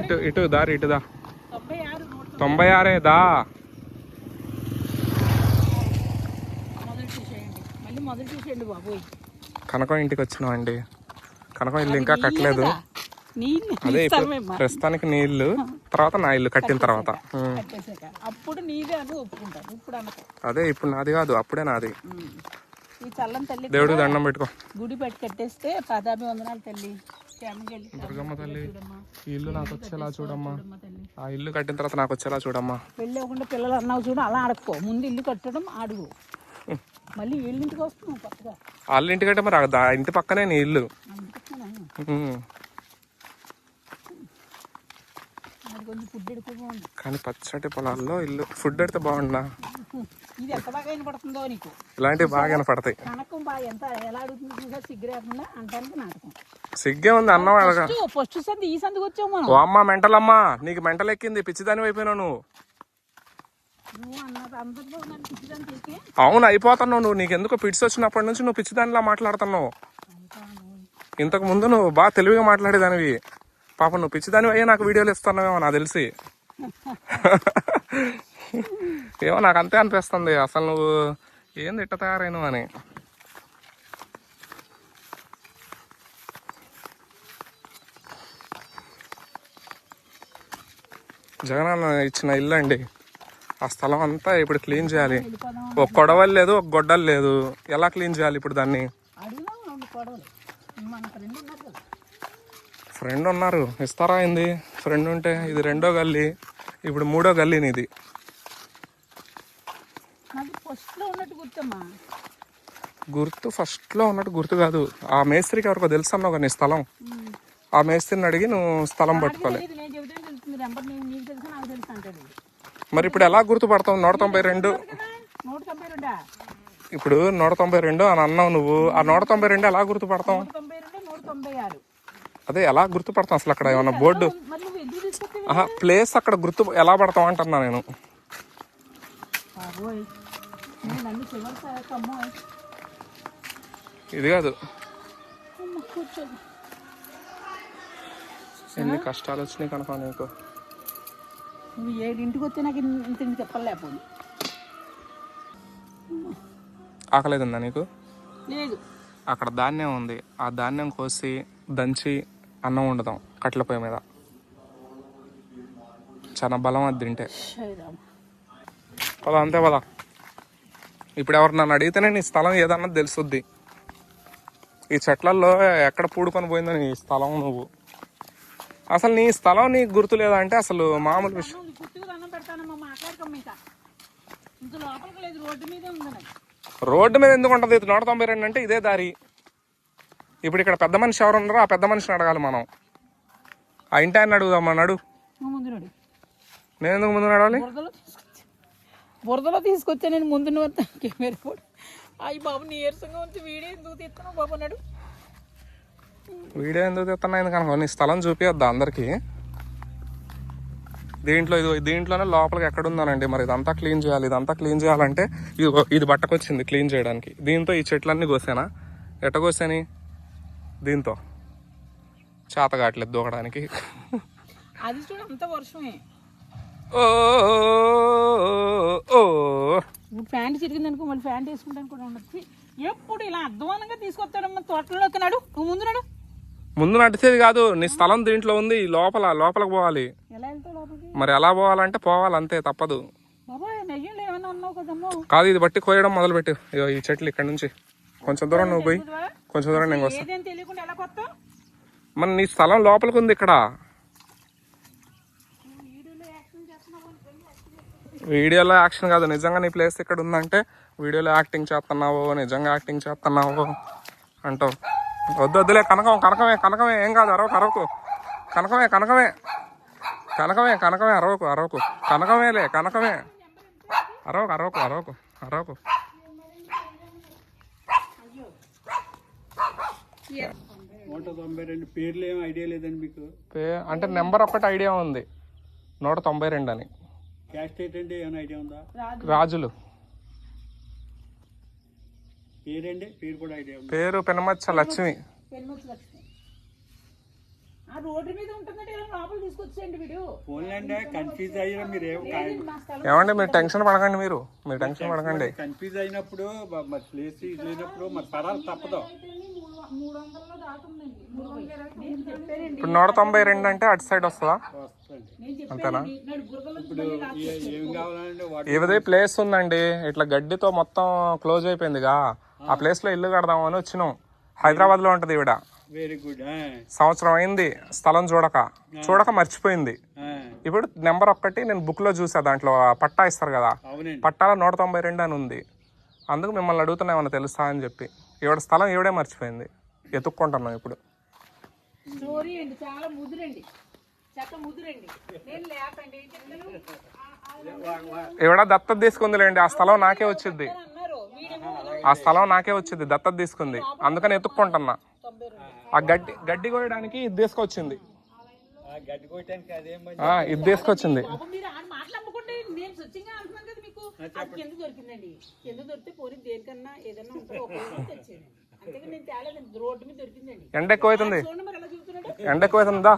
ఇటు ఇటు దారి ఇటుదా తొంభై ఆరు నూట తొంభై ఆరే దా. మొదలు చూసేయండి మళ్ళీ మొదలు చూసేయండి బాబోయ్ కనకం ఇంటికి వచ్చినామండి. కనకం ఇల్లు ఇంకా కట్టలేదు. అదే ప్రస్తుతానికి నీళ్ళు తర్వాత నా ఇల్లు కట్టిన తర్వాత. అప్పుడు నీదే ఇప్పుడు అదే ఇప్పుడు నాది కాదు అప్పుడే నాది. ఈ చల్లని తల్లి దేవుడికి దండం పెట్టుకో. గుడి పెట్టి కట్టేస్తే పదాభి వందనాలు తల్లి. దుర్గమ్మ తల్లి చూడమ్మా. ఈ ఇల్లు నాకు వచ్చేలా చూడమ్మా. ఆ ఇల్లు కట్టిన తర్వాత నాకు వచ్చేలా చూడమ్మా. పెళ్ళి అవ్వకుండా పిల్లలు అన్నావు చూడు అలా అడక్కో ముందు ఇల్లు కట్టడం అడుగు మళ్ళీ ఇల్లింటికి వస్తున్నావు కొత్తగా. వాళ్ళ ఇంటికంటే మరి ఇంటి పక్కనే నీ ఇల్లు. కొంచెం ఫుడ్ కానీ పచ్చటి పొలాల్లో ఇల్లు ఫుడ్ పెడితే బాగుండా ఇది ఎంత బాగా వినపడుతుందో నీకు? ఇలాంటివి బాగా కనపడతాయి కనకం బాగా ఎంత ఎలా అడుగుతుంది చూసా అంటానికి నాటకం. సిగ్గే ఉంది అన్నం అడగ ఫస్ట్ సంది ఈ సందికి మనం. ఓ అమ్మ మెంటలమ్మా నీకు మెంటల్ ఎక్కింది పిచ్చిదాని అయిపోయినావు నువ్వు. అవును అయిపోతున్నావు నువ్వు. నీకు ఎందుకు పిడిచి వచ్చినప్పటి నుంచి నువ్వు పిచ్చిదానిలా మాట్లాడుతున్నావు. ఇంతకు ముందు నువ్వు బాగా తెలివిగా మాట్లాడేదానివి. పాప నువ్వు పిచ్చిదాని అయ్యే నాకు వీడియోలు ఇస్తున్నావేమో నాకు తెలిసి. ఏమో నాకు అంతే అనిపిస్తుంది అసలు నువ్వు ఏంది ఇట్ట తయారైన అని. జగనన్న ఇచ్చిన ఇల్లు అండి. ఆ స్థలం అంతా ఇప్పుడు క్లీన్ చేయాలి. ఒక కొడవలు లేదు ఒక గొడ్డలు లేదు. ఎలా క్లీన్ చేయాలి ఇప్పుడు దాన్ని అడుగుదాం రెండు కొడవలు మన ఫ్రెండ్ ఉన్నారు ఇస్తారా అయింది ఫ్రెండ్ ఉంటే ఇది రెండో గల్లీ ఇప్పుడు మూడో గల్లీ నీది. నాకు ఫస్ట్లో ఉన్నట్టు గుర్తమ్మా. గుర్తు ఫస్ట్లో ఉన్నట్టు గుర్తు కాదు. ఆ మేస్త్రికి ఎవరికో తెలుసు అన్నావు కదా నీ స్థలం? ఆ మేస్త్రిని అడిగి నువ్వు స్థలం పట్టుకోవాలి మరి ఇప్పుడు ఎలా గుర్తుపడతావు? నూట తొంభై రెండా. ఇప్పుడు నూట తొంభై రెండు అని అన్నావు నువ్వు. ఆ నూట తొంభై రెండు ఎలా గుర్తుపడతావు? అదే ఎలా గుర్తుపడతాం అసలు అక్కడ? ఏమన్నా బోర్డు? ఆహా ప్లేస్ అక్కడ గుర్తు ఎలా పడతాం అంటున్నా నేను. ఇది కాదు. ఎన్ని కష్టాలు వచ్చినాయి కనుక నీకు. నువ్వు ఏడింటికి వస్తే నాకు ఇంత ఆకలేదుందా నీకు? లేదు. అక్కడ ధాన్యం ఉంది. ఆ ధాన్యం కోసి దంచి అన్నం వండుదాం కట్ల పొయ్యి మీద. చాలా బలం అది తింటే. పదా అంతే పదా. ఇప్పుడు ఎవరు నన్ను అడిగితేనే నీ స్థలం ఏదన్నది తెలుసుద్ది. ఈ చెట్లల్లో ఎక్కడ పూడుకొని పోయిందో నీ స్థలం నువ్వు. అసలు నీ స్థలం నీకు గుర్తు లేదా అంటే అసలు మామూలు విషయం రోడ్డు మీద ఎందుకు ఉంటుంది? నూట తొంభై రెండు అంటే ఇదే దారి. ఇప్పుడు ఇక్కడ పెద్ద మనిషి ఎవరు ఉన్నారో ఆ పెద్ద మనిషిని అడగాలి మనం. ఆ ఇంటి ఆయన అడుగుదామా నడు. నువ్వు ముందు నడు. నేను ఎందుకు ముందు నడవాలి? బురదలో తీసుకొచ్చా నేను ముందు కెమెరా కూడా. అయ్యి బాబు నీరసంగా ఉంచి వీడియో ఎందుకు తీస్తున్నావు బాబు నడు. వీడియో ఎందుకు తెస్తున్నా ఎందుకనుకో నీ స్థలం చూపియొద్దా అందరికి? దీంట్లో ఇది దీంట్లోనే లోపలికి ఎక్కడ ఉందనండి మరి ఇదంతా క్లీన్ చేయాలి ఇదంతా క్లీన్ చేయాలంటే ఇది ఇది బట్టకొచ్చింది క్లీన్ చేయడానికి. దీంతో ఈ చెట్లన్నీ కోసానా? ఎట్ట కోసాని? దీంతో. చేత కావట్లేదు దూకడానికి. అది చూడు అంత వర్షమే. ఓ ఇప్పుడు ప్యాంట్ చిరిగింది అనుకో మళ్ళీ ప్యాంట్ వేసుకుంటాను కూడా ఉండదు ఎప్పుడు ఇలా అధ్వానంగా తీసుకొస్తాడమ్మా తోటలోకి నడు నువ్వు ముందు నడు. ముందు నడిచేది కాదు నీ స్థలం దీంట్లో ఉంది లోపల లోపలికి పోవాలి. మరి ఎలా పోవాలంటే పోవాలి అంతే తప్పదు. కాదు ఇది బట్టి కోయడం మొదలు పెట్టు ఇగో ఈ చెట్లు ఇక్కడ నుంచి. కొంచెం దూరం నువ్వు పోయి. కొంచెం దూరం. నేను వస్తా. ఏదేం తెలియకుండా ఎలా కొత్తావు? మన నీ స్థలం లోపలికి ఉంది ఇక్కడ. వీడియోలో యాక్షన్ కాదు. నిజంగా నీ ప్లేస్ ఇక్కడ ఉందంటే వీడియోలో యాక్టింగ్ చేస్తున్నావు నిజంగా యాక్టింగ్ చేస్తున్నావు అంటావు. వద్దు వద్దులే కనకం కనకమే కనకమే ఏం కాదు అరవకు అరవకు. కనకమే కనకమే. కనకమే కనకమే అరవకు అరవకు. కనకమేలే కనకమే. అరవకు అరవకు అరవకు అరవకు. నూట తొంభై రెండు పేర్లు ఏం ఐడియా లేదండి మీకు? అంటే నెంబర్ ఒక్కటి ఐడియా ఉంది. నూట తొంభై రెండు అని. క్యాస్ట్ ఏమైనా ఐడియా ఉందా? రాజులు. పేరండి పేరు కూడా ఐడియా ఉందా? పేరు పెనమచ్చ లక్ష్మి. ఆ రోడ్డు మీద ఉంటుందంటే లోపల తీసుకొచ్చేయండి వీడు. కన్ఫ్యూజ్ అయ్యారా మీరు ఏమండి మీరు టెన్షన్ పడకండి మీరు. మీరు టెన్షన్ పడకండి. కన్ఫ్యూజ్ అయినప్పుడు మరి ప్లేస్ ఇది లేనప్పుడు మరి పడాలి తప్పదు. ఇప్పుడు నూట తొంభై రెండు అంటే అటు సైడ్ వస్తుందా? వస్తుంది నేను చెప్పానండి నాడు బురదలో ఇప్పుడు ఏ- ఏం కావాలంటే వాటి ఏవదే ప్లేస్ ఉందండి. ఇట్లా గడ్డితో మొత్తం క్లోజ్ అయిపోయిందిగా. ఆ ప్లేస్లో ఇల్లు కడదామని వచ్చినాం. హైదరాబాద్లో ఉంటది ఈవిడ. వెరీ గుడ్ సంవత్సరం అయింది స్థలం చూడక. చూడక మర్చిపోయింది. ఇప్పుడు నెంబర్ ఒక్కటి నేను బుక్లో చూసా దాంట్లో పట్టా ఇస్తారు కదా? అవునండి. పట్టాలో నూట తొంభై రెండు అని ఉంది. అందుకు మిమ్మల్ని అడుగుతున్నా ఏమన్నా తెలుసా అని చెప్పి. ఈవిడ స్థలం ఈవిడే మర్చిపోయింది. ఎత్తుక్కుంటున్నాం ఇప్పుడు. స్టోరీ అండి చాలా ముదురండి. చెత్త ముదురండి. నేను లేకండి ఏం చెప్తాను ఈవిడ దత్తత తీసుకుందిలేండి ఆ స్థలం నాకే వచ్చింది ఆ స్థలం నాకే వచ్చింది దత్తత తీసుకుంది. అందుకని ఎత్తుక్కుంటున్నా. ఆ గడ్డి గడ్డి కోయడానికి ఇది తీసుకొచ్చింది. ఆ గడ్డి కొట్టడానికి అదేం మంచి ఆ, ఇది తీసుకొచ్చింది. ఎండ ఎక్కువ అవుతుంది ఎండ ఎక్కువ అవుతుందా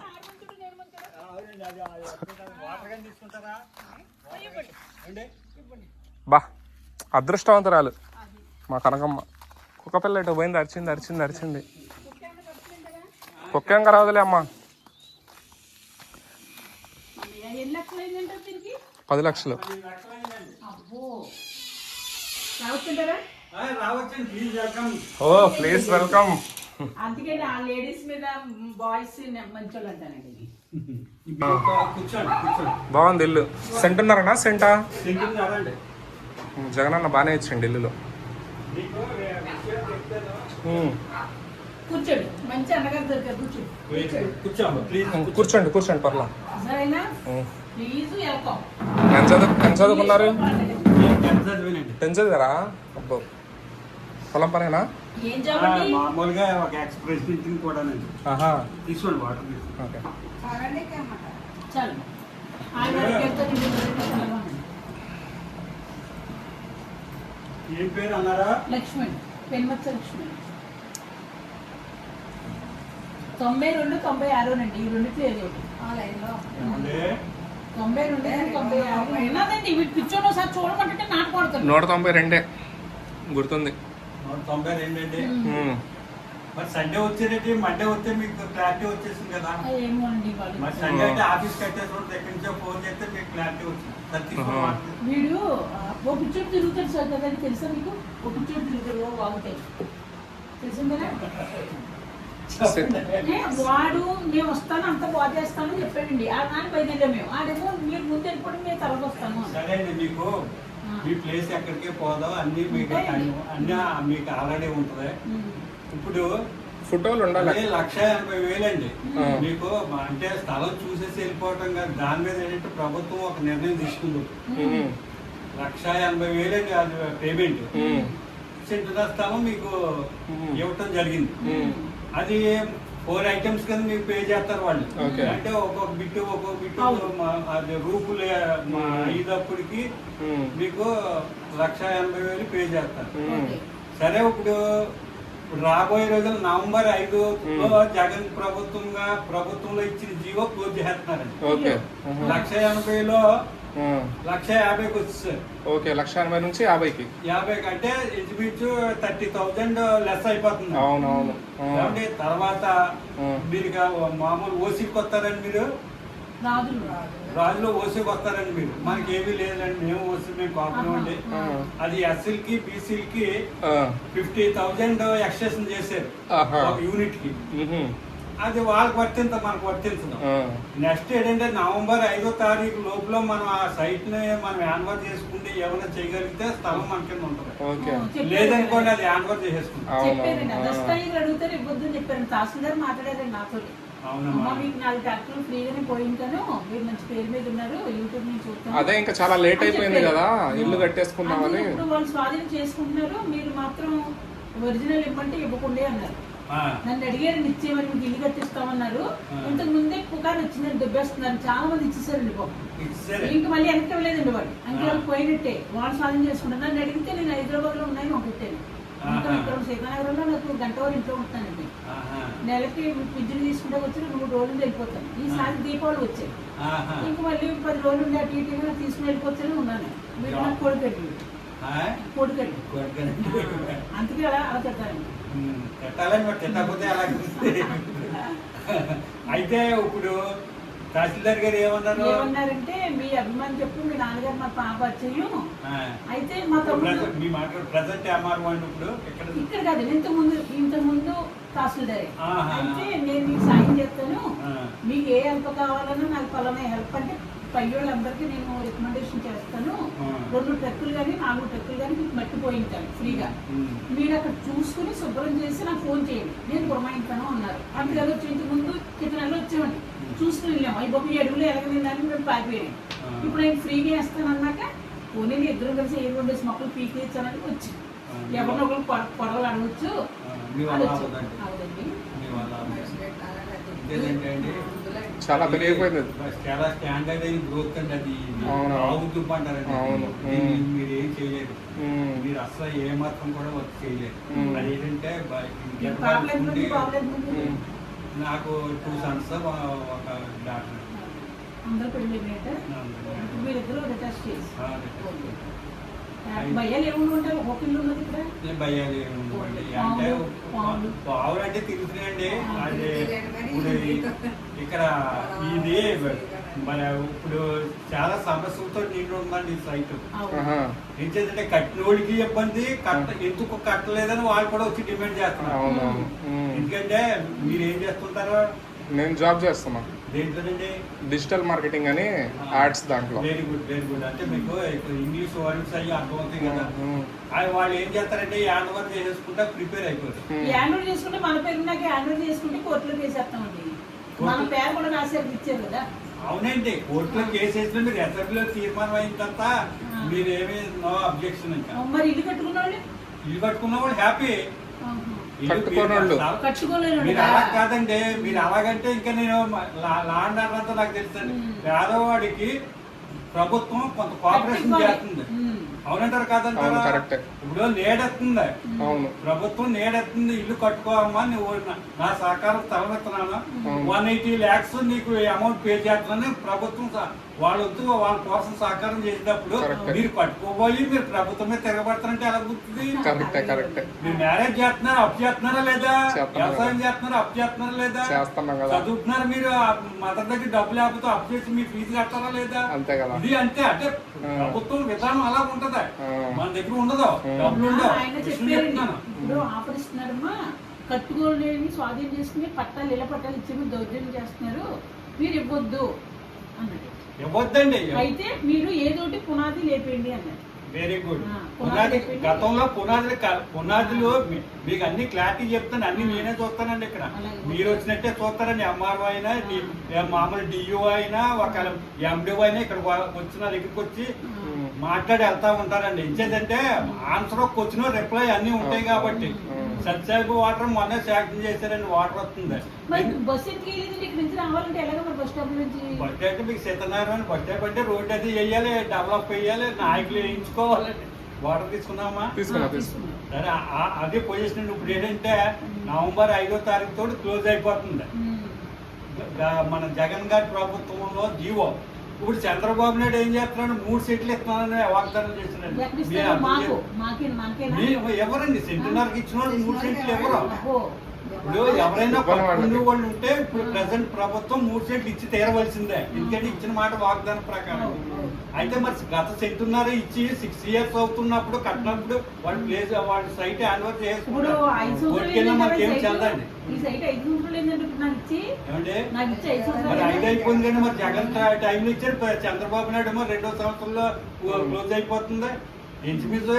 బా అదృష్టవంతురాలు. మా కనకమ్మ. కుక్క పిల్ల ఇటు పోయింది అరిచింది అరిచింది అరిచింది. కుక్క ఏం కలవదులే అమ్మ. పది లక్షలు. అబ్బో. రావచ్చుంటారా? ఆ, రావచ్చండి ప్లీజ్ వెల్కమ్ ఓ ప్లీజ్ వెల్కమ్ అందుకే ఆ లేడీస్ మీద బాయ్స్ బాగుంది ఇల్లు. సెంట్ ఉన్నారనా సెంటా? రాదండి జగనన్న బాగానే ఇచ్చిండి ఇల్లులో. మీకు వే- విషయం చెప్తాను ఉమ్. కూర్చోండి. కూర్చోండి కూర్చోండి. కూర్చోండి పర్లా. ఎంత ఎంత చదువుకున్నారు? ఎంత చదివానండి టెన్ చదివారా? అబ్బో. పొలం పనేనా? మామూలుగా ఒక ఎక్స్ప్రెస్ కూడానండి. ఆహా. తీసుకోండి వాటర్. ఓకే. ఏం పేరు అన్నారా? లక్ష్మణ్ పెన్మత్స లక్ష్మణ్. తొంభై రెండు తొంభై ఈ రెండిట్లో ఏదో ఒకటి. ఏమండి? తొంభై రెండు తొంభై ఆరు. వీటి ఒకసారి చూడమంటే నాటు తొంభై రెండే. గుర్తుంది. నూట తొంభై రెండు అండి. మరి సండే వచ్చేది మండే వస్తే మీకు క్లారిటీ వచ్చేసింది కదా. అండి మరి సండే అయితే ఆఫీస్ కట్టేసి దగ్గర నుంచో ఫోన్ చేస్తే మీకు క్లారిటీ వచ్చింది. వీడు ఓ పిచ్చోడు తిరుగుతాడు సార్ కదా అది తెలుసా మీకు? ఓ పిచ్చోడు తిరుగుతాడు బాగుంటాయి తెలిసిందేనా? వాడు నేను వస్తాను అంత బాగా చేస్తాను చెప్పాడండి ఆ నాన్న బయలుదేరాం మేము ఆడేమో మీరు ముందు వెళ్ళిపోవడం మేము తర్వాత వస్తాము. సరే అండి మీకు మీ ప్లేస్ ఎక్కడికి పోదాం అన్ని మీకు. అన్ని మీకు ఆల్రెడీ ఉంటుంది. ఇప్పుడు ఫోటోలు ఉండాలి లక్ష ఎనభై వేలండి. మీకు అంటే స్థలం చూసేసి వెళ్ళిపోవటం కాదు దాని మీద ఏంటంటే ప్రభుత్వం ఒక నిర్ణయం తీసుకుంది. లక్ష ఎనభై వేలండి అది పేమెంట్. సెంటున్న స్థలం మీకు. ఇవ్వటం జరిగింది. అది ఫోర్ ఐటమ్స్ కింద మీకు పే చేస్తారు వాళ్ళు. అంటే ఒక్కొక్క బిట్టు ఒక్కొక్క బిట్టు అది రూపులు ఐదప్పటికి ఉమ్. మీకు లక్ష ఎనభై వేలు పే చేస్తారు. సరే ఇప్పుడు రాబోయే రోజులు నవంబర్ ఐదు జగన్ ప్రభుత్వంగా ప్రభుత్వంలో ఇచ్చిన జీవో క్లోజ్ చేస్తున్నారండి. లక్ష ఎనభైలో. లక్ష యాభైకి వచ్చేసారు ఓకే లక్ష ఎనభై నుంచి యాభైకి. యాభై కంటే ఇంచుమించు థర్టీ థౌజండ్ లెస్ అయిపోతుంది. అవునవును. తర్వాత. మీరు మామూలు ఓసీకి వస్తారండి మీరు? రాజులు. రాజులో ఓసీకి వస్తారండి మీరు. మనకి ఏమీ లేదండి మేము ఓసీ మేము ఉమ్. అది ఎస్సీలకి బీసీలకి. ఫిఫ్టీ థౌజండ్ ఎక్స్టెన్షన్ చేశారు. యూనిట్కి. అది వాళ్ళకి వర్తింత మనకు వర్తించదు. నెక్స్ట్ ఏంటంటే నవంబర్ ఐదో తారీఖు లోపల మనం ఆ సైట్ని మనం యాన్వర్ చేసుకుంటే ఏమైనా చేయగలిగితే స్థలం మన కింద ఉంటుంది. లేదనుకోండి అది యాన్వర్ చేసేసుకుంటాం అదే ఇంకా చాలా లేట్ అయిపోయింది కదా. ఇల్లు ఇప్పుడు వాళ్ళు స్వాధీనం చేసుకుంటున్నారు. మీరు మాత్రం ఒరిజినల్ ఇవ్వమంటే ఇవ్వకుండే అన్నారు. నన్ను అడిగారు ఇచ్చేమని మీకు ఇల్లు కట్టిస్తామన్నారు. ఇంతకు ముందే పుకారు వచ్చిందని దుబ్బేస్తున్నారు. చాలా మంది ఇచ్చేసారండి బాబు ఇంక మళ్ళీ వెనక్కి వాళ్ళు అంటే వాళ్ళు పోయినట్టే. వాళ్ళు స్వాధీనం చేసుకుంటారు నన్ను అడిగితే నేను హైదరాబాద్లో ఉన్నాయని ఒకటి పెట్టాను ఇంకా ఇక్కడ సీతానగరంలో నాకు గంట వారు ఇంట్లో ఉంటానండి. నెలకి పింఛన్ తీసుకుంటే వచ్చి మూడు రోజులు వెళ్ళిపోతాను. ఈసారి దీపావళి వచ్చాయి. ఇంక మళ్ళీ పది రోజులు ఉండి అటు ఇటుగా తీసుకుని వెళ్ళిపోతూనే ఉన్నాను. మీరు నాకు కొడుకండి? కొడుకండి. అందుకే అలా అలా చెప్తానండి పెట్టాలని మరి తిట్టకపోతే అలాగే అయితే ఇప్పుడు తహసీల్దార్ గారు ఏమన్నారు ఏమన్నారంటే మీ అభిమానం చెప్పు మీ నాన్నగారు మా పాప వచ్చేయం ఆ. అయితే మా తమ్ముడు మీ మాట ప్రజెంట్ ఎంఆర్ వాళ్ళు ఇప్పుడు ఇక్కడ ఇక్కడ కాదు ఇంత ముందు ఇంత ముందు తహసీల్దారే. అయితే నేను మీకు సాయం చేస్తాను. మీకు ఏ హెల్ప్ కావాలన్నా నాకు పలానా హెల్ప్ అంటే పై వాళ్ళందరికీ నేను రికమెండేషన్ చేస్తాను. రెండు ట్రక్కులు కానీ నాలుగు ట్రక్కులు కానీ మీకు మట్టి పోయించాను ఫ్రీగా. మీరు అక్కడ చూసుకుని శుభ్రం చేసి నాకు ఫోన్ చేయండి. నేను పురమాయిస్తాను అన్నారు. అందుకని వచ్చి ఇంటి ముందు క్రితం నెలలో వచ్చామండి చూసుకుని వెళ్ళాము ఈ బాబు అడుగులు ఎలాగనిందని మేము పారిపోయాం. ఇప్పుడు నేను ఫ్రీగా ఇస్తాను అన్నాక పోనీ ఇద్దరు కలిసి ఏ రెండు మొక్కలు పీకి ఇచ్చానని వచ్చి. ఆ. ఎవరినో ఒకరు పొడ- పొడవలు అడగచ్చు. అవునండి. చాలా పెరిగిపోయింది. చాలా స్టాండర్డ్ అయిన గ్రోత్ అండి అది. ఆగుతుంపు. మీరు ఏం చేయలేరు ఉమ్. మీరు అసలు ఏ మాత్రం కూడా వర్క్. అది ఏంటంటే ఉమ్. నాకు టూ సన్స్ ఒక డాక్టర్ అందరూ పెళ్ళి మీరిద్దరు చేసి. భయాలు అంటే. పావులు అంటే తిరుగుతున్నాయండి అది ఇప్పుడు ఇక్కడ ఇది మన ఇప్పుడు చాలా సమస్యలతో నిండి ఉందండి ఈ సైట్ అవును. ఆహా. ఏం చేద్దంటే కట్టినోడికి ఇబ్బంది కట్ట ఎందుకు కట్టలేదని వాళ్ళు కూడా వచ్చి డిమాండ్ చేస్తున్నారు. ఎందుకంటే మీరు ఏం చేస్తుంటారు నేను జాబ్ చేస్తున్నా దేంట్లోనండి డిజిటల్ మార్కెటింగ్ అని యాడ్స్ దాంట్లో. వెరీ గుడ్ వెరీ గుడ్ అంటే మీకు ఇంగ్లీష్ వర్డ్స్ అయ్యి అర్థమవుతాయి కదా. ఉమ్. అది వాళ్ళు ఏం చేస్తారంటే వర్క్ చేసేసుకుంటా ప్రిపేర్ అయిపోతారు. యాన్యువల్ చేసుకుంటే మన పేరు నాకు యాన్యువల్ చేసుకుంటే కోర్టులో వేసేస్తామండి మన పేరు కూడా రాసేది ఇచ్చారు కదా. అవునండి కోర్టులో కేసు వేసిన మీరు అసెంబ్లీలో తీర్మానం అయిన తర్వాత ఆ. మీరు ఏమీ నో అబ్జెక్షన్ ఇంకా. మరి ఇల్లు కట్టుకున్న వాళ్ళు ఇల్లు కట్టుకున్న వాళ్ళు హ్యాపీ కట్టుకోనోళ్ళు. కట్టుకోలేరు మీరు అలా కాదండి మీరు అలాగంటే ఇంకా నేను లాండ్ అంతా నాకు తెలుసండి. పేదవాడికి ప్రభుత్వం కొంత కోఆపరేషన్. చేస్తుంది. అవునంటారు కాదంటారా. ఇప్పుడు నేడెత్తుంది అవును ప్రభుత్వం నేడెత్తుంది ఇల్లు కట్టుకోవమ్మా నువ్వు నా- నా సహకారం తలనెత్తున్నాను. వన్ ఎయిటీ ల్యాక్స్ నీకు అమౌంట్ పే చేస్తున్నాను ప్రభుత్వం వాళ్ళ వంతు వాళ్ళ కోసం సహకారం చేసినప్పుడు. మీరు కట్టుకోబోయి మీరు ప్రభుత్వమే తిరగబడతారంటే ఎలా గుర్తుంది? కరెక్టే కరెక్టే మీరు మ్యారేజ్ చేస్తున్నారా అప్ చేస్తున్నారా లేదా? వ్యవసాయం కదా. చేస్తున్నారా అప్ చేస్తున్నారా లేదా? చదువుతున్నారా మీరు? మదర్ దగ్గర డబ్బు లేకపోతే అప్ చేసి మీ ఫీజు కట్టారా లేదా? అంతే కదా. ఇది అంతే అంటే. ప్రభుత్వం విధానం అలా ఉంటది. మన దగ్గర ఉండదు. డబ్బులు ఉండవు. ఆఫర్ ఇస్తున్నారమ్మా కట్టుకోలేని స్వాధీనం చేసుకుని పట్టాలు ఇళ్ళ పట్టాలు ఇచ్చి దౌర్జన్యం చేస్తున్నారు. మీరు ఇవ్వద్దు అన్నాడు. ఇవ్వద్దండి. అయితే మీరు ఏదోటి పునాది లేపేయండి అన్నారు. వెరీ గుడ్ పునాది గతంలో పునాదులు పునాదులు మీకు అన్ని క్లారిటీ చెప్తాను. అన్ని నేనే చూస్తానండి ఇక్కడ. మీరు వచ్చినట్టే చూస్తారండి. ఎంఆర్ఓ అయినా మామూలు డిఓ అయినా ఒక ఎండిఓ అయినా ఇక్కడ వచ్చిన దగ్గరికి వచ్చి. మాట్లాడి వెళ్తా ఉంటారండి. ఎంచేదంటే ఆన్సర్ క్వశ్చన్ రిప్లై అన్ని ఉంటాయి కాబట్టి. ఉమ్. సత్యాగు వాటర్ మొన్న శాంక్షన్ చేశారండి వాటర్ వస్తుంది. బస్ స్టాండ్ మీకు సీతనారాయణ బస్ స్టాప్ అంటే రోడ్ అది వేయాలి డెవలప్ వేయాలి నాయకులు వేయించుకోవాలండి వాటర్ తీసుకున్నామా సరే అదే పొజిషన్ ఇప్పుడు ఏంటంటే నవంబర్ ఐదో తారీఖు తోటి క్లోజ్ అయిపోతుంది. మన జగన్ గారి ప్రభుత్వంలో జీవో ఇప్పుడు చంద్రబాబు నాయుడు ఏం చేస్తున్నాడు? మూడు సీట్లు ఇస్తున్నానని వాగ్దానం చేస్తున్నాడు. ఎవరండి? సెంటున్నరకి ఇచ్చిన వాళ్ళు మూడు సీట్లు ఎవరు. ఇప్పుడు ఎవరైనా. పట్టుకునే వాళ్ళు ఉంటే ఇప్పుడు ప్రజెంట్ ప్రభుత్వం మూడు సీట్లు ఇచ్చి తీరవలసిందే. ఎందుకంటే ఇచ్చిన మాట వాగ్దానం ప్రకారం. అయితే మరి గత సెంటున్నర ఇచ్చి సిక్స్ ఇయర్స్ అవుతున్నప్పుడు కట్టినప్పుడు వాళ్ళు ప్లేస్ వాళ్ళ సైట్ యాన్వర్ ఇప్పుడు చేసుకుంటారు సైట్ చెందండి మరి ఐదు అయిపోయింది కానీ మరి జగన్ టై- టైంలో ఇచ్చారు చంద్రబాబు నాయుడు ఏమో రెండో సంవత్సరంలో క్లోజ్ అయిపోతుంది. ఇంచుమించు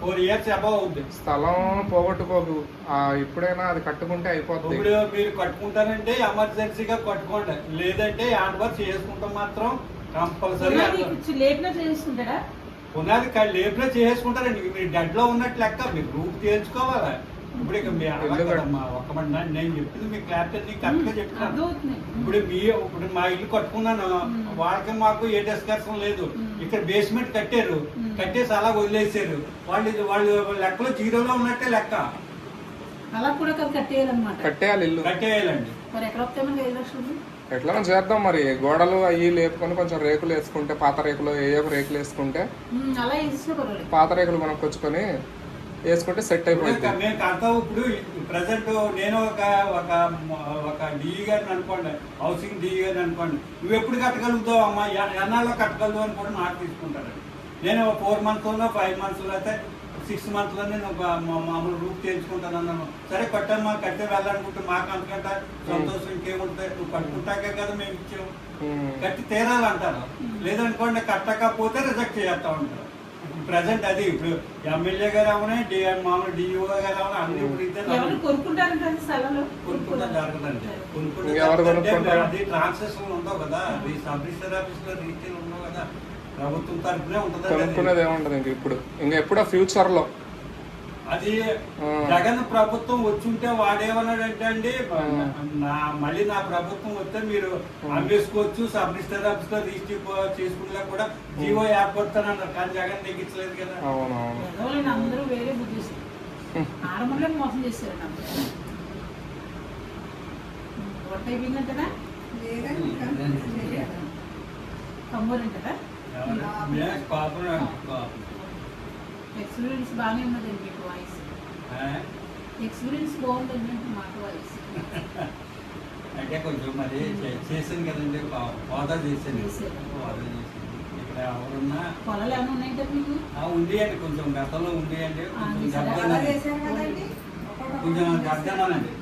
ఫోర్ ఇయర్స్ అబౌవ్ స్థలం పోగొట్టుకోకు. ఆ, ఇప్పుడైనా అది కట్టుకుంటే అయిపోద్ది. ఇప్పుడు మీరు కట్టుకుంటారంటే ఎమర్జెన్సీగా కట్టుకోండి. లేదంటే హ్యాండ్ వర్క్ చేసుకుంటాం మాత్రం. కంపల్సరీ పునాది చేసుకుంటాడా లేపులో చేసుకుంటారండి మీరు డెడ్లో ఉన్నట్టు లెక్క మీరు రూప్ తేల్చుకోవాలి? ఇప్పుడు ఇక మీ ఒక్క నేను చెప్పింది మీ క్లారిటీ కరెక్ట్గా చెప్తాను ఇప్పుడు మీ ఇప్పుడు మా ఇల్లు కట్టుకున్నాను. వాళ్ళకి మాకు ఏ డిస్కషన్ లేదు. ఇక్కడ బేస్మెంట్ కట్టారు. కట్టేసి అలా వదిలేసారు వాళ్ళు వాళ్ళు లెక్కలో జీరోలో ఉన్నట్టే లెక్క. అలా కూడా కట్టేయాలన్నమాట. కట్టేయాలి ఇల్లు. కట్టేయాలండి. మరి ఎక్కడ మనకి ఐదు లక్షలు? ఎట్లా చేద్దాం మరి. గోడలు అవి లేపుకొని కొంచెం రేకులు వేసుకుంటే పాత రేకులు ఏ రేకులు వేసుకుంటే పాత రేకులు మనం కొచ్చుకొని వేసుకుంటే సెట్ అయిపోయింది మేము కడతాం ఇప్పుడు. ప్రజెంట్ నేను ఒక ఒక ఒక డిఈ గారిని అనుకోండి. హౌసింగ్ డిఈ గారిని అనుకోండి. నువ్వు ఎప్పుడు కట్టగలుగుతావు అమ్మా? ఎన్నాళ్ళలో కట్టగలవు అని కూడా నాకు తీసుకుంటాడు నేను ఫోర్ మంత్స్లో ఫైవ్ మంత్స్లో అయితే సిక్స్ మంత్స్లో నేను ఒక మా- మామూలు రూప్ చేయించుకుంటాను అన్నాను సరే కట్టమ్మా కట్టే వెళ్ళాలనుకుంటే మాకు అంతకంటే సంతోషం ఇంకేముంటుంది నువ్వు కట్టుకుంటాకే కదా మేము ఇచ్చాము ఉమ్. కట్టి తీరాలంటారు. లేదనుకోండి కట్టకపోతే రిజెక్ట్ చేస్తా ఉంటారు. ప్రజెంట్ అది ఇప్పుడు ఎమ్మెల్యే గారు అవనే డి మామూలు డిఓ గారు అవనే అన్ని ఇప్పుడు ఇద్దరు ఎవరు కొనుక్కుంటారంటే స్థలంలో? కొనుక్కుంటే జరగదండి కొనుక్కుంటే జరగదంటే కొనుక్కుంటారు? అది ట్రాన్సాక్షన్ ఉండవు కదా. అది సబ్ రిజిస్టర్ ఆఫీస్లో రీటైల్ ఉండవు కదా. ప్రభుత్వం తరఫునే ఉంటుంది కొనుక్కునేది ఏముండదు ఇంక ఇప్పుడు. ఇంకా ఎప్పుడో ఫ్యూచర్లో అది. జగన్ ప్రభుత్వం వచ్చుంటే వాడేమన్నాడంటే అండి నా మళ్ళీ నా ప్రభుత్వం వస్తే మీరు అమ్మేసుకోవచ్చు సబ్ రిజిస్టర్ ఆఫీస్లో రిజిస్టర్ చేసుకున్నా కూడా జీవో ఏర్పడతానన్నారు కానీ జగన్ నెగ్గించలేదు కదా. అందరూ వేరే బుద్ధి మోసం చేశారు నాకు వంట అయిపోయిందంటదా కమ్మూరంటదా మే పాపం పాపం. ఎక్స్పీరియన్స్ బాగానే ఉన్నదండి మీకు వాయిస్ ఆ? ఎక్స్పీరియన్స్ బాగుందండి మాట వాయిస్ అంటే కొంచెం మరి చే- చేశాను కదండి పా- హోదా చేశాను చేశారు. హోదా చేశాను ఇక్కడ ఎవరున్నా పొలాలు ఏమైనా ఉన్నాయంటే మీకు ఆ, ఉంది అండి కొంచెం గతంలో ఉంది అండి ఆ, కొంచెం సరే, దెబ్బతిన్నాను. కొంచెం దెబ్బతిన్నానండి